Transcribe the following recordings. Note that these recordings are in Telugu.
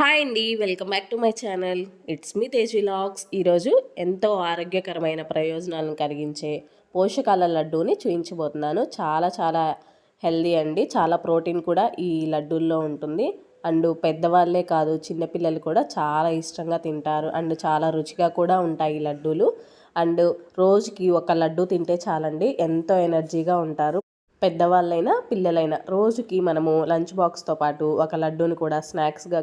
హాయ్ అండి welcome back to my channel it's me Tej vlogs ఈరోజు ఎంతో ఆరోగ్యకరమైన ప్రయోజనాలను కలిగించే పోషకాల లడ్డూని చూపించబోతున్నాను చాలా చాలా హెల్దీ అండి. చాలా ప్రోటీన్ కూడా ఈ లడ్డూల్లో ఉంటుంది. అండ్ పెద్దవాళ్ళే కాదు చిన్నపిల్లలు కూడా చాలా ఇష్టంగా తింటారు. అండ్ చాలా రుచిగా కూడా ఉంటాయి ఈ లడ్డూలు. అండ్ రోజుకి ఒక లడ్డు తింటే చాలండి ఎంతో ఎనర్జీగా ఉంటారు. పెద్దవాళ్ళైనా పిల్లలైనా రోజుకి మనము లంచ్ బాక్స్తో పాటు ఒక లడ్డూని కూడా స్నాక్స్గా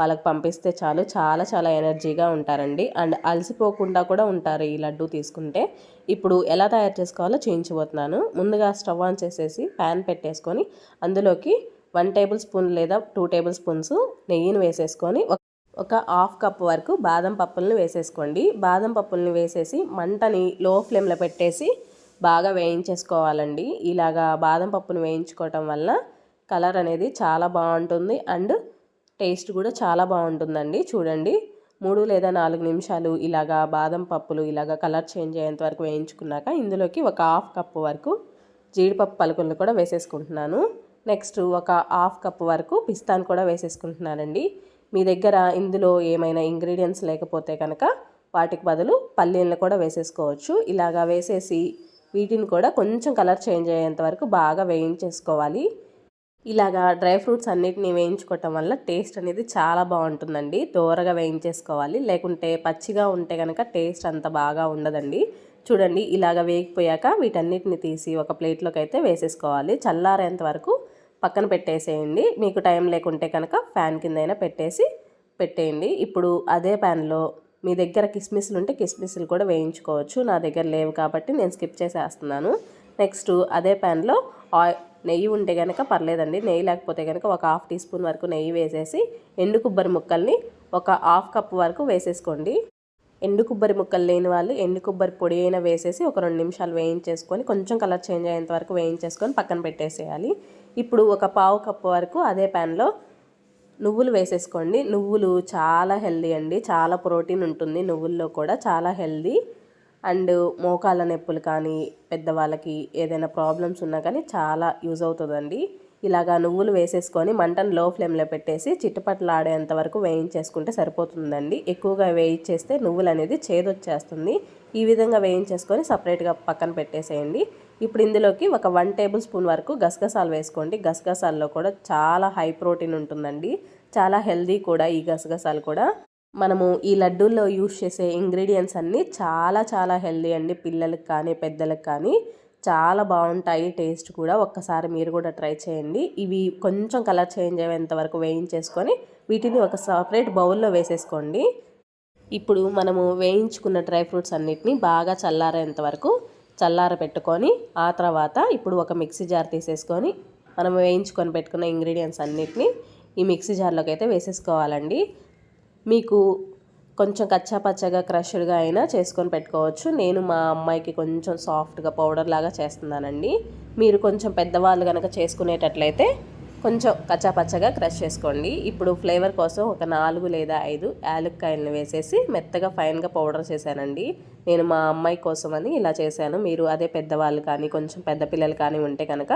వాళ్ళకి పంపిస్తే చాలు. చాలా చాలా ఎనర్జీగా ఉంటారండి. అండ్ అలసిపోకుండా కూడా ఉంటారు ఈ లడ్డు తీసుకుంటే. ఇప్పుడు ఎలా తయారు చేసుకోవాలో చేయించబోతున్నాను. ముందుగా స్టవ్ ఆన్ చేసేసి ప్యాన్ పెట్టేసుకొని అందులోకి వన్ టేబుల్ స్పూన్ లేదా టూ టేబుల్ స్పూన్స్ నెయ్యిని వేసేసుకొని ఒక- ఒక హాఫ్ కప్ వరకు బాదం పప్పులను వేసేసుకోండి. బాదం పప్పుల్ని వేసేసి మంటని లో ఫ్లేమ్లో పెట్టేసి బాగా వేయించేసుకోవాలండి. ఇలాగా బాదం పప్పును వేయించుకోవటం వల్ల కలర్ అనేది చాలా బాగుంటుంది. అండ్ టేస్ట్ కూడా చాలా బాగుంటుందండి. చూడండి. మూడు లేదా నాలుగు నిమిషాలు ఇలాగా బాదం పప్పులు ఇలాగా కలర్ చేంజ్ అయ్యేంత వరకు వేయించుకున్నాక ఇందులోకి ఒక హాఫ్ కప్పు వరకు జీడిపప్పు పలుకులను కూడా వేసేసుకుంటున్నాను. నెక్స్ట్ ఒక హాఫ్ కప్ వరకు పిస్తాను కూడా వేసేసుకుంటున్నానండి. మీ దగ్గర ఇందులో ఏమైనా ఇంగ్రీడియంట్స్ లేకపోతే కనుక వాటికి బదులు పల్లీలను కూడా వేసేసుకోవచ్చు. ఇలాగా వేసేసి వీటిని కూడా కొంచెం కలర్ చేంజ్ అయ్యేంత వరకు బాగా వేయించేసుకోవాలి. ఇలాగా డ్రై ఫ్రూట్స్ అన్నిటిని వేయించుకోవటం వల్ల టేస్ట్ అనేది చాలా బాగుంటుందండి. దోరగా వేయించేసుకోవాలి. లేకుంటే పచ్చిగా ఉంటే కనుక టేస్ట్ అంత బాగా ఉండదండి. చూడండి ఇలాగ వేగిపోయాక వీటన్నిటిని తీసి ఒక ప్లేట్లోకి అయితే వేసేసుకోవాలి. చల్లారేంత వరకు పక్కన పెట్టేసేయండి. మీకు టైం లేకుంటే కనుక ఫ్యాన్ కిందైనా పెట్టేసి పెట్టేయండి. ఇప్పుడు అదే ప్యాన్లో మీ దగ్గర కిస్మిస్లు ఉంటే కిస్మిస్లు కూడా వేయించుకోవచ్చు. నా దగ్గర లేవు కాబట్టి నేను స్కిప్ చేసేస్తున్నాను. నెక్స్ట్ అదే ప్యాన్లో ఆయిల్ నెయ్యి ఉంటే కనుక పర్లేదండి. నెయ్యి లేకపోతే కనుక ఒక హాఫ్ టీ స్పూన్ వరకు నెయ్యి వేసేసి ఎండు కొబ్బరి ముక్కల్ని ఒక హాఫ్ కప్ వరకు వేసేసుకోండి. ఎండు కొబ్బరి ముక్కలు లేని వాళ్ళు ఎండు కొబ్బరి పొడి అయినా వేసేసి ఒక రెండు నిమిషాలు వేయించేసుకొని కొంచెం కలర్ చేంజ్ అయ్యేంత వరకు వేయించేసుకొని పక్కన పెట్టేసేయాలి. ఇప్పుడు ఒక పావు కప్పు వరకు అదే ప్యాన్లో నువ్వులు వేసేసుకోండి. నువ్వులు చాలా హెల్దీ అండి. చాలా ప్రోటీన్ ఉంటుంది. నువ్వుల్లో కూడా చాలా హెల్దీ. అండ్ మోకాళ్ళ నొప్పులు కానీ పెద్దవాళ్ళకి ఏదైనా ప్రాబ్లమ్స్ ఉన్నా కానీ చాలా యూజ్ అవుతుందండి. ఇలాగా నువ్వులు వేసేసుకొని మంటను లో ఫ్లేమ్లో పెట్టేసి చిట్టపట్లాడేంత వరకు వేయించేసుకుంటే సరిపోతుందండి. ఎక్కువగా వేయించేస్తే నువ్వులు అనేది చేదొచ్చేస్తుంది. ఈ విధంగా వేయించేసుకొని సపరేట్గా పక్కన పెట్టేసేయండి. ఇప్పుడు ఇందులోకి ఒక వన్ టేబుల్ స్పూన్ వరకు గసగసాలు వేసుకోండి. గసగసాల్లో కూడా చాలా హై ప్రోటీన్ ఉంటుందండి. చాలా హెల్దీ కూడా ఈ గసగసాలు కూడా. మనము ఈ లడ్డూల్లో యూస్ చేసే ఇంగ్రీడియంట్స్ అన్నీ చాలా చాలా హెల్దీ అండి. పిల్లలకు కానీ పెద్దలకు కానీ చాలా బాగుంటాయి. టేస్ట్ కూడా ఒక్కసారి మీరు కూడా ట్రై చేయండి. ఇవి కొంచెం కలర్ చేంజ్ అయ్యేంత వరకు వేయించేసుకొని వీటిని ఒక సపరేట్ బౌల్లో వేసేసుకోండి. ఇప్పుడు మనము వేయించుకున్న డ్రై ఫ్రూట్స్ అన్నిటిని బాగా చల్లారేంత వరకు చల్లార పెట్టుకొని ఆ తర్వాత ఇప్పుడు ఒక మిక్సీ జార్ తీసేసుకొని మనం వేయించుకొని పెట్టుకున్న ఇంగ్రీడియంట్స్ అన్నిటిని ఈ మిక్సీ జార్లోకి అయితే వేసేసుకోవాలండి. మీకు కొంచెం కచ్చా పచ్చగా క్రష్డ్గా అయినా చేసుకొని పెట్టుకోవచ్చు. నేను మా అమ్మాయికి కొంచెం సాఫ్ట్గా పౌడర్ లాగా చేస్తున్నానండి. మీరు కొంచెం పెద్దవాళ్ళు కనుక చేసుకునేటట్లయితే కొంచెం కచ్చా పచ్చగా క్రష్ చేసుకోండి. ఇప్పుడు ఫ్లేవర్ కోసం ఒక నాలుగు లేదా ఐదు యాలక్కాయలను వేసేసి మెత్తగా ఫైన్గా పౌడర్ చేశానండి. నేను మా అమ్మాయి కోసం అని ఇలా చేశాను. మీరు అదే పెద్దవాళ్ళు కానీ కొంచెం పెద్ద పిల్లలు కానీ ఉంటే కనుక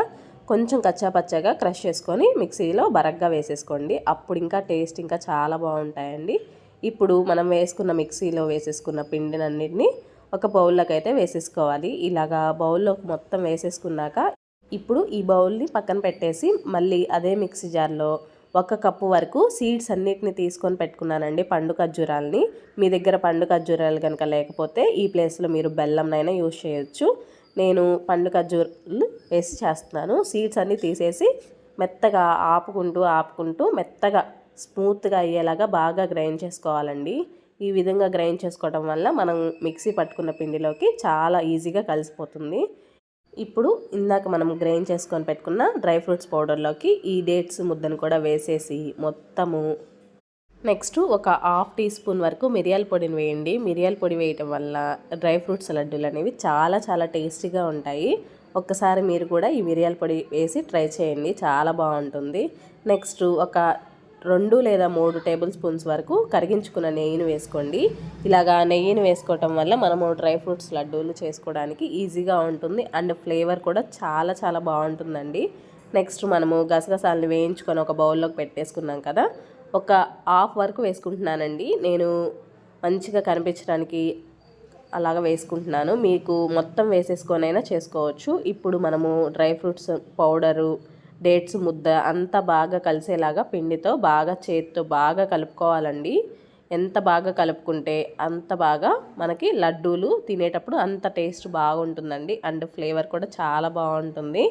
కొంచెం కచ్చాపచ్చాగా క్రష్ చేసుకొని మిక్సీలో బరగ్గా వేసేసుకోండి. అప్పుడు ఇంకా టేస్ట్ ఇంకా చాలా బాగుంటాయండి. ఇప్పుడు మనం వేసుకున్న మిక్సీలో వేసేసుకున్న పిండినన్నిటిని ఒక బౌల్లోకి అయితే వేసేసుకోవాలి. ఇలాగా బౌల్లోకి మొత్తం వేసేసుకున్నాక ఇప్పుడు ఈ బౌల్ని పక్కన పెట్టేసి మళ్ళీ అదే మిక్సీ జార్లో ఒక కప్పు వరకు సీడ్స్ అన్నిటిని తీసుకొని పెట్టుకున్నానండి. పండు ఖర్జూరాలని. మీ దగ్గర పండు ఖర్జూరాలు కనుక లేకపోతే ఈ ప్లేస్లో మీరు బెల్లంనైనా యూజ్ చేయొచ్చు. నేను పండు ఖర్జూరాలు వేసి చేస్తున్నాను. సీడ్స్ అన్నీ తీసేసి మెత్తగా ఆపుకుంటూ ఆపుకుంటూ మెత్తగా స్మూత్గా అయ్యేలాగా బాగా గ్రైండ్ చేసుకోవాలండి. ఈ విధంగా గ్రైండ్ చేసుకోవడం వల్ల మనం మిక్సీ పట్టుకున్న పిండిలోకి చాలా ఈజీగా కలిసిపోతుంది. ఇప్పుడు ఇందాక మనం గ్రైండ్ చేసుకొని పెట్టుకున్న డ్రై ఫ్రూట్స్ పౌడర్లోకి ఈ డేట్స్ ముద్దను కూడా వేసేసి మొత్తము నెక్స్ట్ ఒక హాఫ్ టీ స్పూన్ వరకు మిరియాల పొడిని వేయండి. మిరియాల పొడి వేయటం వల్ల డ్రై ఫ్రూట్స్ లడ్డూలు అనేవి చాలా చాలా టేస్టీగా ఉంటాయి. ఒక్కసారి మీరు కూడా ఈ మిరియాల పొడి వేసి ట్రై చేయండి. చాలా బాగుంటుంది. నెక్స్ట్ ఒక రెండు లేదా మూడు టేబుల్ స్పూన్స్ వరకు కరిగించుకున్న నెయ్యిని వేసుకోండి. ఇలాగా నెయ్యిని వేసుకోవటం వల్ల మనము డ్రై ఫ్రూట్స్ లడ్డూలు చేసుకోవడానికి ఈజీగా ఉంటుంది అండ్ ఫ్లేవర్ కూడా చాలా చాలా బాగుంటుందండి. నెక్స్ట్ మనము గసగసాలను వేయించుకొని ఒక బౌల్లోకి పెట్టేసుకున్నాం కదా ఒక హాఫ్ వరకు వేసుకుంటున్నానండి. నేను మంచిగా కనిపించడానికి అలాగ వేసుకుంటున్నాను. మీకు మొత్తం వేసేసుకొనైనా చేసుకోవచ్చు. ఇప్పుడు మనము డ్రై ఫ్రూట్స్ పౌడరు డేట్స్ ముద్ద అంతా బాగా కలిసేలాగా పిండితో బాగా చేతితో బాగా కలుపుకోవాలండి. ఎంత బాగా కలుపుకుంటే అంత బాగా మనకి లడ్డూలు తినేటప్పుడు అంత టేస్ట్ బాగుంటుందండి. అండ్ ఫ్లేవర్ కూడా చాలా బాగుంటుంది.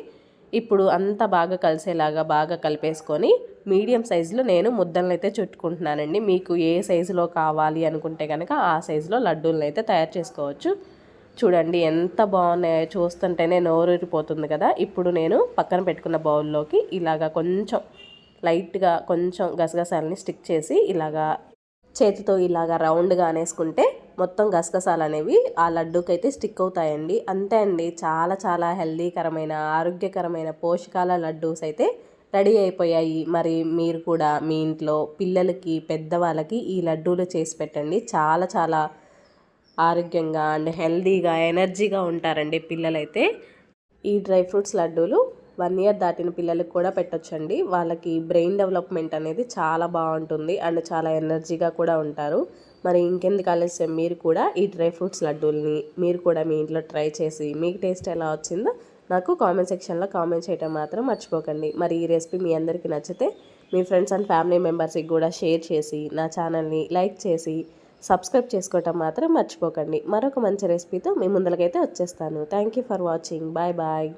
ఇప్పుడు అంత బాగా కలిసేలాగా బాగా కలిపేసుకొని మీడియం సైజులో నేను ముద్దలను అయితే చుట్టుకుంటున్నానండి. మీకు ఏ సైజులో కావాలి అనుకుంటే కనుక ఆ సైజులో లడ్డూలను అయితే తయారు చేసుకోవచ్చు. చూడండి ఎంత బాగున్నాయో చూస్తుంటేనే నోరూరిపోతుంది కదా. ఇప్పుడు నేను పక్కన పెట్టుకున్న బౌల్లోకి ఇలాగా కొంచెం లైట్గా కొంచెం గసగసాలని స్టిక్ చేసి ఇలాగా చేతితో ఇలాగా రౌండ్గా అనేసుకుంటే మొత్తం గసగసాలు అనేవి ఆ లడ్డూకి అయితే స్టిక్ అవుతాయండి. అంతే అండి. చాలా చాలా హెల్దీకరమైన ఆరోగ్యకరమైన పోషకాల లడ్డూస్ అయితే రెడీ అయిపోయాయి. మరి మీరు కూడా మీ ఇంట్లో పిల్లలకి పెద్దవాళ్ళకి ఈ లడ్డూలు చేసి పెట్టండి. చాలా చాలా ఆరోగ్యంగా అండ్ హెల్దీగా ఎనర్జీగా ఉంటారండి పిల్లలైతే. ఈ డ్రై ఫ్రూట్స్ లడ్డూలు వన్ ఇయర్ దాటిన పిల్లలకు కూడా పెట్టొచ్చండి. వాళ్ళకి బ్రెయిన్ డెవలప్మెంట్ అనేది చాలా బాగుంటుంది అండ్ చాలా ఎనర్జీగా కూడా ఉంటారు. మరి ఇంకెందుకు ఆలస్యం? మీరు కూడా ఈ డ్రై ఫ్రూట్స్ లడ్డూల్ని మీరు కూడా మీ ఇంట్లో ట్రై చేసి మీకు టేస్ట్ ఎలా వచ్చిందో నాకు కామెంట్ సెక్షన్లో కామెంట్ చేయటం మాత్రం మర్చిపోకండి. మరి ఈ రెసిపీ మీ అందరికీ నచ్చితే మీ ఫ్రెండ్స్ అండ్ ఫ్యామిలీ మెంబర్స్కి కూడా షేర్ చేసి నా ఛానల్ని లైక్ చేసి సబ్స్క్రైబ్ చేసుకోవటం మాత్రం మర్చిపోకండి. మరొక మంచి రెసిపీతో మీ ముందరకైతే వచ్చేస్తాను. Thank you for watching. Bye bye.